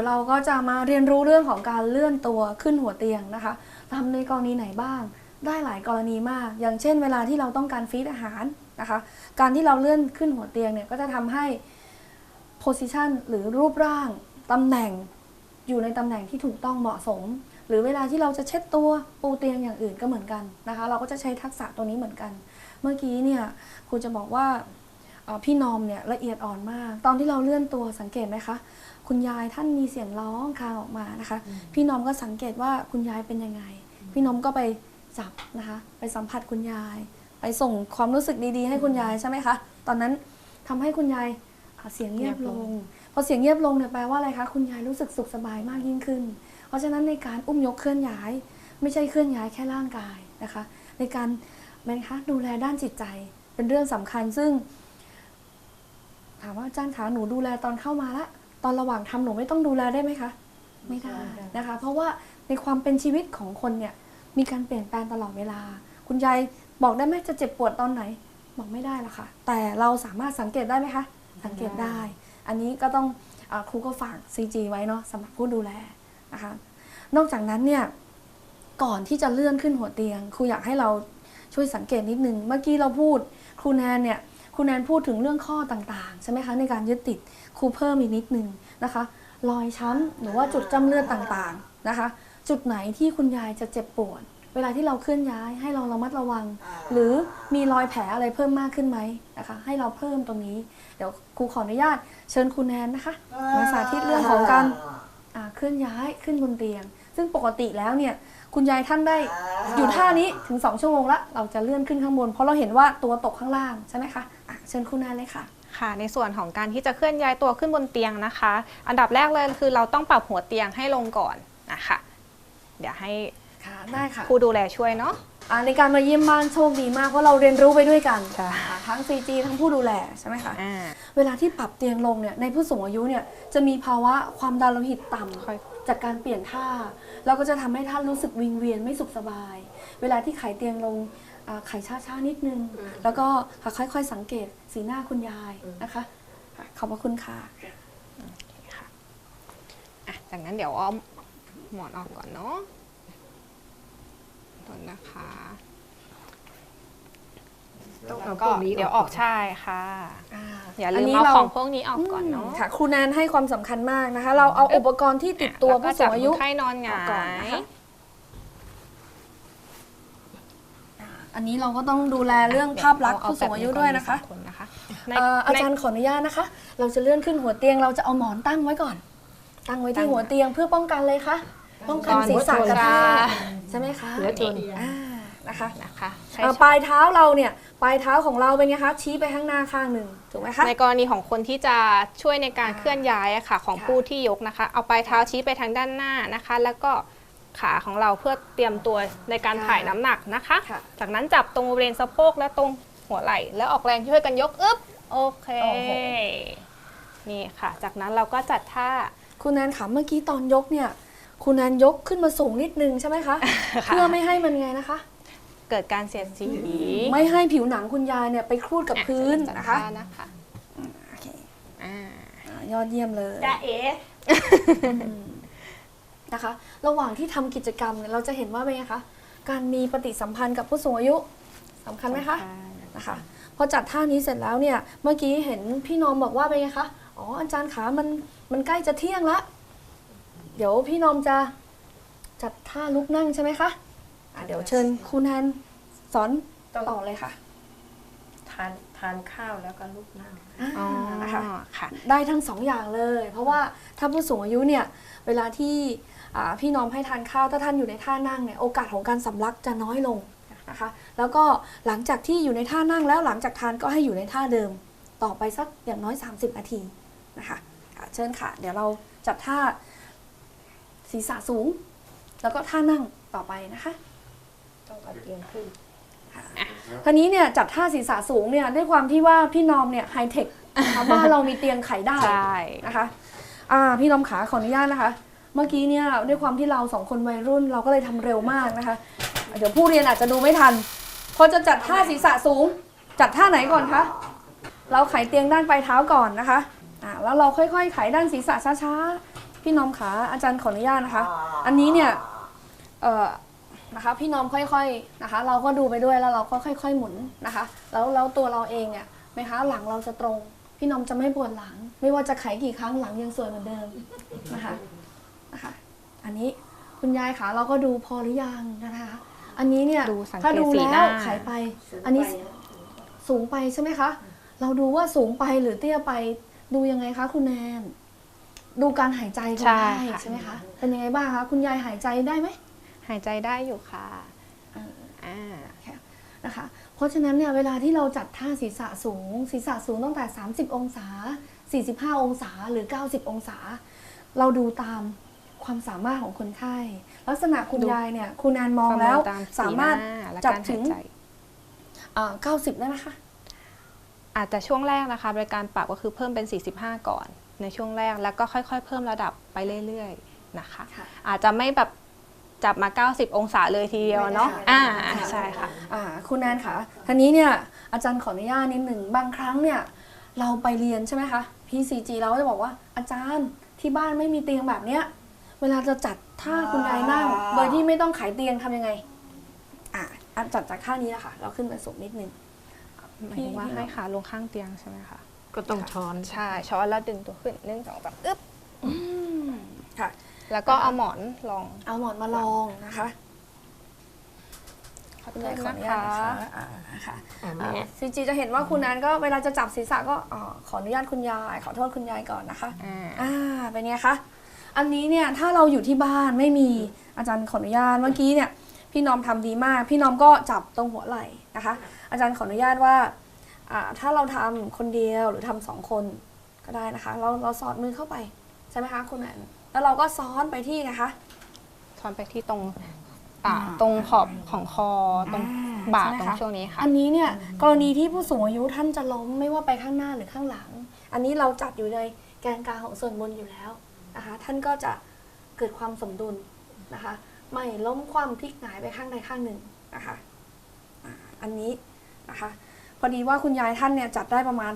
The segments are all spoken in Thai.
เดี๋ยวเราก็จะมาเรียนรู้เรื่องของการเลื่อนตัวขึ้นหัวเตียงนะคะทำในกรณีไหนบ้าง ได้หลายกรณีมาก อย่างเช่น เวลาที่เราต้องการฟีดอาหารนะคะ การที่เราเลื่อนขึ้นหัวเตียงเนี่ยก็จะทำให้ position หรือรูปร่างตำแหน่งอยู่ในตำแหน่งที่ถูกต้องเหมาะสม หรือเวลาที่เราจะเช็ดตัวปูเตียงอย่างอื่นก็เหมือนกันนะคะ เราก็จะใช้ทักษะตัวนี้เหมือนกัน เมื่อกี้เนี่ยครูจะบอกว่า พี่นอมเนี่ยละเอียดอ่อนมาก ตอนที่เราเลื่อนตัวสังเกตไหมคะ คุณยายท่านมีเสียงร้องคางออกมานะคะ พี่นอมก็สังเกตว่าคุณยายเป็นยังไง พี่นอมก็ไปจับนะคะ ไปสัมผัสคุณยาย ไปส่งความรู้สึกดีๆ ให้คุณยายใช่ไหมคะ ตอนนั้นทำให้คุณยายอะเสียงเงียบลง พอเสียงเงียบลงเนี่ยแปลว่าอะไรคะ คุณยายรู้สึกสุขสบายมากยิ่งขึ้น เพราะฉะนั้นในการอุ้มยกเคลื่อนย้าย ไม่ใช่เคลื่อนย้ายแค่ร่างกายนะคะ ในการแม่คะดูแลด้านจิตใจเป็นเรื่องสำคัญซึ่ง ถามว่าอาจารย์คะหนูดูแลตอนเข้ามาละตอนระหว่างทำหนูไม่ต้องดูแลได้ไหมคะไม่ได้นะคะ เพราะว่าในความเป็นชีวิตของคนเนี่ยมีการเปลี่ยนแปลงตลอดเวลา คุณยายบอกได้ไหมจะเจ็บปวดตอนไหน บอกไม่ได้หรอกค่ะ แต่เราสามารถสังเกตได้ไหมคะ สังเกตได้ อันนี้ก็ต้องอาครูก็ฝาก CG ไว้เนาะสำหรับผู้ดูแลนะคะ นอกจากนั้นเนี่ยก่อนที่จะเลื่อนขึ้นหัวเตียง ครูอยากให้เราช่วยสังเกตนิดนึง เมื่อกี้เราพูดครูแนนเนี่ย ครูแนนพูดถึงเรื่องข้อต่างๆ ใช่ไหมคะในการยึดติดครูเพิ่มอีกนิดนึงนะคะรอยช้ำหรือว่าจุดจ้ำเลือดต่างๆนะคะ จุดไหนที่คุณยายจะเจ็บปวดเวลาที่เราเคลื่อนย้ายให้เราระมัดระวัง หรือมีรอยแผลอะไรเพิ่มมากขึ้นไหมนะคะ ให้เราเพิ่มตรงนี้ เดี๋ยวครูขออนุญาต เชิญครูแนนนะคะมาสาธิตเรื่องของการอ่าเคลื่อนย้ายขึ้นบนเตียง ซึ่งปกติแล้วเนี่ยคุณยายท่านได้ อยู่ท่านี้ถึง 2 ชั่วโมงละเราจะเลื่อนขึ้นข้างบน เพราะเราเห็นว่าตัวตกข้างล่างใช่ไหมคะอะเชิญครูแนนเลยค่ะค่ะ ในส่วนของการที่จะเคลื่อนย้ายตัวขึ้นบนเตียงนะคะ อันดับแรกเลยคือเราต้องปรับหัวเตียงให้ลงก่อนนะคะเดี๋ยวให้ค่ะได้ค่ะผู้ดูแลช่วยเนาะอ่าในการมาเยี่ยมบ้านโชคดีมากเพราะเราเรียนรู้ไปด้วยกันใช่อ่าทั้ง CG ทั้งผู้ดูแลใช่ไหมคะอ่าเวลาที่ปรับเตียงลงเนี่ยในผู้สูงอายุเนี่ยจะมีภาวะความดันโลหิตต่ำค่อย จากการเปลี่ยนท่า เราก็จะทำให้ท่านรู้สึกวิงเวียนไม่สุขสบาย เวลาที่ไขเตียงลงอ่าไขช้าๆนิดนึง แล้วก็ค่อยๆสังเกตสีหน้าคุณยายนะคะค่ะขอบพระคุณค่ะค่ะอะจากนั้นเดี๋ยวเอาหมอนออกก่อนเนาะต้นนะคะ ต้องแล้เอาวพก็วกนี้เดี๋ยวออกใช่ค่ะอย่าลืมนี้เอารของพวกนี้ออกก่อนเนาะค่ะครูแนนให้ความสำคัญมากนะคะ เราเอาอุปกรณ์ที่ติดตัวแล้วก็ผู้สูจับงอาคยุนไข้นอนหงาออกก่อนนะยคะอันนี้เราก็ต้องดูแลเรื่องภาพลักษณ์ผู้สูงอายุด้วยนะคะเาแบบนี้ก่อมีสองคนนะคะในเอ่ออาจารในย์ขออนุญาตนะคะ เราจะเลื่อนขึ้นหัวเตียง เราจะเอาหมอนตั้งไว้ก่อน ตั้งไว้ที่หัวเตียงเพื่อป้องกันเลยค่ะป้องกันศีรษะกระแทกใช่ไหมคะหัวชนอ่า นะคะนะคะใช้เอ่อปลายเท้าเราเนี่ยปลายเท้าของเราเป็นไงคะชี้ไปข้างหน้าข้างหนึ่งถูกไหมคะ ในกรณีของคนที่จะช่วยในการเคลื่อนย้ายอะค่ะ ของค่ะ ผู้ที่ยกนะคะ เอาปลายเท้าชี้ไปทางด้านหน้านะคะ แล้วก็ขาของเราเพื่อเตรียมตัวในการถ่ายน้ำหนักนะคะ ค่ะ จากนั้นจับตรงบริเวณสะโพกและตรงหัวไหล่แล้วออกแรงช่วยกันยกอึ๊บโอเคโอ้โห นี่ค่ะ จากนั้นเราก็จัดท่า คุณแนนขาเมื่อกี้ตอนยกเนี่ย คุณแนนยกขึ้นมาสูงนิดนึงใช่ไหมคะเพื่อไม่ให้มันไงนะคะ เกิดการเสียดสีไม่ให้ผิวหนังคุณยายเนี่ยไปครูดกับพื้นจัดนะคะท่านะคะโอเคอ่าอ่ายอดเยี่ยมเลยจ้าเอ๋นะคะ ระหว่างที่ทำกิจกรรมเนี่ยเราจะเห็นว่าเป็นไงคะการมีปฏิสัมพันธ์กับผู้สูงอายุสำคัญไหมคะนะคะพอจัดท่านี้เสร็จแล้วเนี่ยเมื่อกี้เห็นพี่นอมบอกว่าเป็นไงคะอ๋ออาจารย์ขามันมันใกล้จะเที่ยงละเดี๋ยวพี่นอมจะจัดท่าลุกนั่งใช่ไหมคะ อะเดี๋ยวเชิญครูแนนสอนต่อเลยค่ะ ทานทานข้าวแล้วก็ลุกนั่ง อ๋อนะคะค่ะ ได้ทั้งสองอย่างเลย เพราะว่าถ้าผู้สูงอายุเนี่ย เวลาที่อ่าพี่น้อมให้ทานข้าวถ้าท่านอยู่ในท่านั่งเนี่ยโอกาสของการสำลักจะน้อยลงนะคะ แล้วก็หลังจากที่อยู่ในท่านั่งแล้วหลังจากทานก็ให้อยู่ในท่าเดิม ต่อไปสักอย่างน้อย 30 นาทีนะคะอะเชิญค่ะ เดี๋ยวเราจัดท่าศีรษะสูง แล้วก็ท่านั่งต่อไปนะคะ ต้องเอาเตียงขึ้นคราวนี้เนี่ยจัดท่าศีรษะสูงเนี่ยด้วยความที่ว่าพี่นอมเนี่ยไฮเทคนะคะบ้านเรามีเตียงไขได้ใช่นะคะอ่าพี่นอมขาขออนุญาตนะคะ เมื่อกี้เนี่ยด้วยความที่เราสองคนวัยรุ่นเราก็เลยทำเร็วมากนะคะ เดี๋ยวผู้เรียนอาจจะดูไม่ทันพอจะจัดท่าศีรษะสูง จัดท่าไหนก่อนคะเราไขเตียงด้านปลายเท้าก่อนนะคะอ่าแล้วเราค่อยๆไขด้านศีรษะช้าพี่น้อมขาอาจารย์ขออนุญาตนะคะ อันนี้เนี่ยเอ่อ นะคะพี่น้อมค่อยๆนะคะ เราก็ดูไปด้วยแล้วเราก็ค่อย ๆ หมุนนะคะ แล้วแล้วตัวเราเองเนี่ยไหมคะหลังเราจะตรง พี่น้อมจะไม่ปวดหลัง ไม่ว่าจะไขกี่ครั้งหลังยังสวยเหมือนเดิมนะคะนะคะ อันนี้คุณยายคะเราก็ดูพอหรือยังนะคะ อันนี้เนี่ยดูสังเกตถ้าดูสีหแล้น้าวไขไป อันนี้สูงไปใช่ไหมคะ เราดูว่าสูงไปหรือเตี้ยไปดูยังไงคะคุณแนนดูการหายใจก็ใช่ได้ค่ะใช่ไหมคะเป็นยังไงบ้างคะคุณยายหายใจได้ไหม หายใจได้อยู่ค่ะเอออ่านะคะ เพราะฉะนั้นเนี่ยเวลาที่เราจัดท่าศีรษะสูง ศีรษะสูงตั้งแต่ 30 องศา 45 องศาหรือ 90 องศา เราดูตามความสามารถของคนไข้ ลักษณะคุณดูยายเนี่ยคุณแนนมองประเมินแล้วตามสามารถสีหน้และจับการถึหายงใจอ่า90 ได้ไหมคะ อาจจะช่วงแรกนะคะบริการปรับก็คือเพิ่มเป็น 45 ก่อน ในช่วงแรกแล้วก็ค่อย ๆ เพิ่มระดับไปเรื่อยๆนะคะค่ะอาจจะไม่แบบ จับมา 90 องศาเลยทีเดียวเนาะไม่ได้อ่าค่ะใช่ค่ะอ่าคุณแนนคะทีนี้เนี่ยอาจารย์ขออนุญาตนิดหนึ่งบางครั้งเนี่ยเราไปเรียนใช่ไหมคะ PCG เราก็จะบอกว่าอาจารย์ที่บ้านไม่มีเตียงแบบเนี้ยเวลาจะจัดท่าคุณยายนั่งโดยที่ไม่ต้องขายเตียงทำยังไงอ่าอะจัดจากท่านี้แหละค่ะเราขึ้นไปสูงนิดนึงหมายถึงว่าให้ขาลงข้างเตียงใช่ไหมคะก็ต้องช้อนใช่ช้อนแล้วดึงตัวขึ้นหนึ่งสองสามอึ๊บค่ะ แล้วก็เอาหมอนรอง เอาหมอนมาลองนะคะขอคุณโทยายษขออนะนุญาตคะนะคะอ่าค่ะอะแม่ซีจีจะเห็นว่าคุณแอนก็เวลาจะจับศีรษะก็อ่าขออนุญาตคุณยาย ขอโทษคุณยายก่อนนะคะอ่าอ่าเป็นไงคะอันนี้เนี่ยถ้าเราอยู่ที่บ้านไม่มีอาจารย์ขออนุญาตเมื่อกี้เนี่ยพี่น้อมทำดีมาก พี่น้อมก็จับตรงหัวไหล่นะคะ อาจารย์ขออนุญาตว่าอ่าถ้าเราทำคนเดียวหรือทำสองคนก็ได้นะคะ เราเราสอดมือเข้าไปใช่ไหมคะคุณแอน แล้วเราก็ซ้อนไปที่นะคะช้อนไปที่ตรงอ่าตรงขอบของคอตรงอ่าบ่าใช่ไหมตรงคะช่วงนี้ค่ะ อันนี้เนี่ยกรณีที่ผู้สูงอายุท่านจะล้มไม่ว่าไปข้างหน้าหรือข้างหลัง อันนี้เราจัดอยู่ในแกนกลางของส่วนบนอยู่แล้วนะคะท่านก็จะเกิดความสมดุลนะคะ ไม่ล้มคว่ำพลิกหงายไปข้างใดข้างหนึ่งนะคะอ่าอันนี้นะคะ พอดีว่าคุณยายท่านเนี่ยจัดได้ประมาณ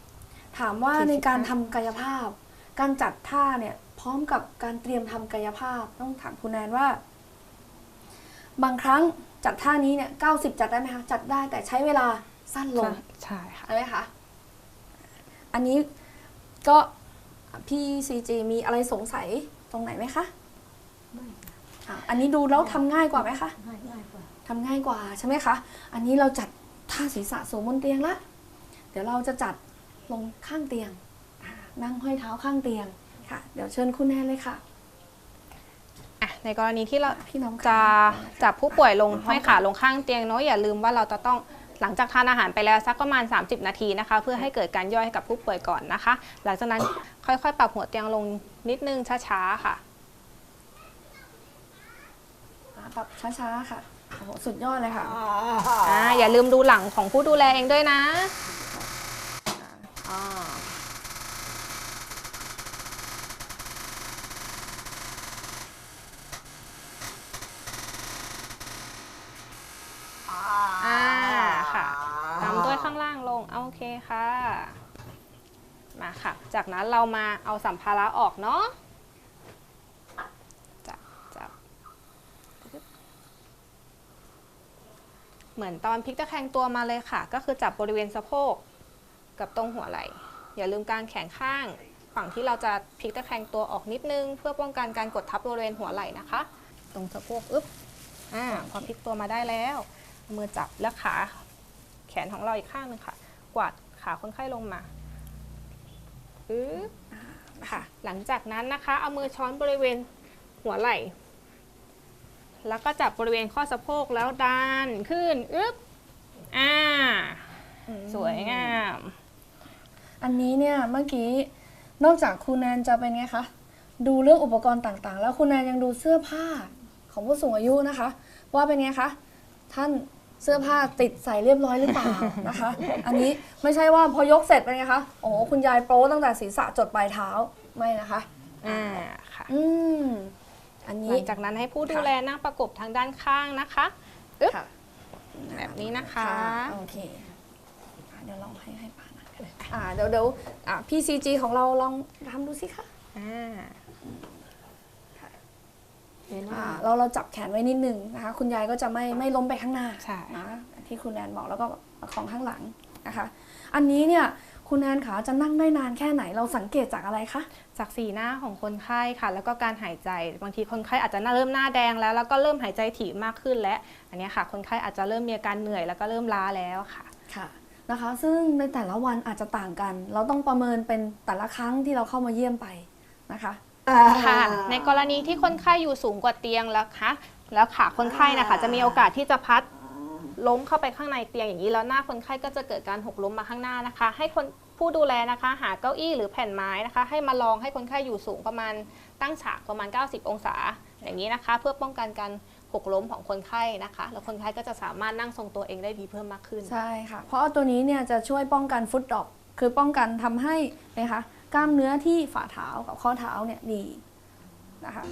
60 ถามว่า45ในการทำกายภาพ การจัดท่าเนี่ยพร้อมกับการเตรียมทำกายภาพต้องถามคุณแนนว่า บางครั้งจัดท่านี้เนี่ย90จัดได้ไหมคะจัดได้แต่ใช้เวลาสั้นลงใช่ค่ะใช่ไหมคะอันนี้ก็พี่ซีจีมีอะไรสงสัยตรงไหนไหมคะอะอันนี้ดูแล้วทำง่ายกว่าไหมคะง่ายง่ายกว่าทำง่ายกว่าใช่ไหมคะอันนี้เราจัดท่าศีรษะสูงบนเตียงละเดี๋ยวเราจะจัดลงข้างเตียงอะ นั่งห้อยเท้าข้างเตียงค่ะ เดี๋ยวเชิญคุณแนนเลยค่ะ อะในกรณีที่เราพี่น้องจะค่ะจับผู้ป่วยลงพร้อมห้อยขาลงข้างเตียงเนาะอย่าลืมว่าเราจะต้องหลังจากทานอาหารไปแล้วสักประมาณ 30 นาทีนะคะ เพื่อให้เกิดการย่อยให้กับผู้ป่วยก่อนนะคะ หลังจากนั้นค่อยๆ ปรับหัวเตียงลงนิดนึงช้าๆค่ะอะปรับช้าๆค่ะโอ้โหสุดยอดเลยค่ะ อ่าอย่าลืมดูหลังของผู้ดูแลเองด้วยนะอ่าอ่าค่ะตามด้วยข้างล่างลงเอาโอเคค่ะ มาค่ะ จากนั้นเรามาเอาสัมภาระออกเนาะจับจับเหมือนตอนพลิกตะแคงตัวมาเลยค่ะ ก็คือจับบริเวณสะโพกกับตรงหัวไหล่ อย่าลืมการแขนข้าง ฝั่งที่เราจะพลิกตะแคงตัวออกนิดนึง เพื่อป้องกันการกดทับบริเวณหัวไหล่นะคะ ตรงสะโพกอึ๊บอ่าพอพลิกตัวมาได้แล้ว มือจับแล้วขา แขนของเราอีกข้างหนึ่งค่ะ กวาดขาคนไข้ลงมา อึ๊บค่ะหลังจากนั้นนะคะเอามือช้อนบริเวณหัวไหล่ แล้วก็จับบริเวณข้อสะโพกแล้วดันขึ้นอึ๊บอ่าสวยงาม อันนี้เนี่ยเมื่อกี้นอกจากคุณแนนจะเป็นไงคะดูเรื่องอุปกรณ์ต่างๆ แล้วคุณแนนยังดูเสื้อผ้าของผู้สูงอายุนะคะ ว่าเป็นไงคะท่าน เสื้อผ้าติดใส่เรียบร้อยหรือเปล่านะคะ อันนี้ไม่ใช่ว่าพอยกเสร็จเป็นไงคะโอ้คุณยายโปรตั้งแต่ศีรษะจดปลายเท้าไม่นะคะ อ่าค่ะอืมอันหนี้ ลังจากนั้นให้ผู้ดูแลนั่งประกบทางด้านข้างนะคะอึ๊บค่ะ แบบนี้นะคะ โอเคอะเดี๋ยวลองให้ให้ป้าหน่อยก็ได้อ่าเดี๋ยวเดี๋ยวอะพี่ซีจีของเราลองทำดูสิคะ อ่าเห็นไหม อ่าเราเราจับแขนไว้นิดนึงนะคะคุณยายก็จะไม่ไม่ล้มไปข้างหน้าใช่นะที่คุณแนนบอกแล้วก็ประของข้างหลังนะคะอันนี้เนี่ยคุณแนนขาจะนั่งได้นานแค่ไหนเราสังเกตจากอะไรคะจากสีหน้าของคนไข้ค่ะ แล้วก็การหายใจบางทีคนไข้อาจจะเริ่มหน้าแดงแล้ว แล้วก็เริ่มหายใจถี่มากขึ้นและอันเนี้ยค่ะ คนไข้อาจจะเริ่มมีอาการเหนื่อยแล้วก็เริ่มล้าแล้วค่ะค่ะนะคะ ซึ่งในแต่ละวันอาจจะต่างกัน เราต้องประเมินเป็นแต่ละครั้งที่เราเข้ามาเยี่ยมไปนะคะ ค่ะ ในกรณีที่คนไข้อยู่สูงกว่าเตียงแล้วคะแล้วขาคนไข้นะคะจะมีโอกาสที่จะพัดล้มเข้าไปข้างในเตียงอย่างนี้แล้วหน้าคนไข้ก็จะเกิดการหกล้มมาข้างหน้านะคะ ให้คนผู้ดูแลนะคะ หาเก้าอี้หรือแผ่นไม้นะคะ ให้มาลองให้คนไข้อยู่สูงประมาณตั้งฉากประมาณ 90 องศา อย่างนี้นะคะ เพื่อป้องกันการหกล้มของคนไข้นะคะ แล้วคนไข้ก็จะสามารถนั่งทรงตัวเองได้ดีเพิ่มมากขึ้นใช่ค่ะ เพราะว่าตัวนี้เนี่ยจะช่วยป้องกันฟุตดรอปคือป้องกันทำให้นะคะ กล้ามเนื้อที่ฝ่าเท้ากับข้อเท้าเนี่ยดีนะคะ